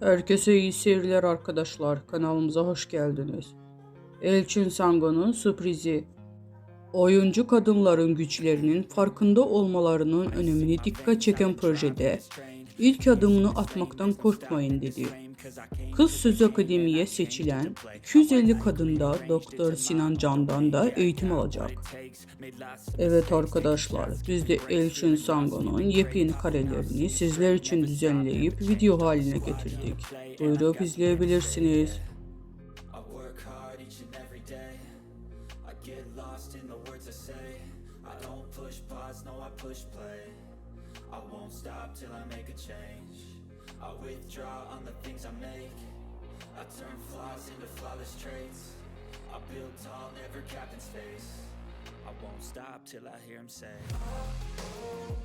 Herkese iyi seyirler arkadaşlar. Kanalımıza hoş geldiniz. Elçin Sango'nun sürprizi. Oyuncu kadınların güçlerinin farkında olmalarının önemini dikkat çeken projede ilk adımını atmaktan korkmayın dedi. Kız Söz Akademi'ye seçilen 250 kadında Doktor Sinan Can'dan da eğitim alacak. Evet arkadaşlar, biz de Elçin Sango'nun yepyeni karelerini sizler için düzenleyip video haline getirdik. Buyurup izleyebilirsiniz. I won't stop till I make a change. I withdraw on the things I make. I turn flaws into flawless traits. I build tall, never capped in space. I won't stop till I hear him say. Oh, oh,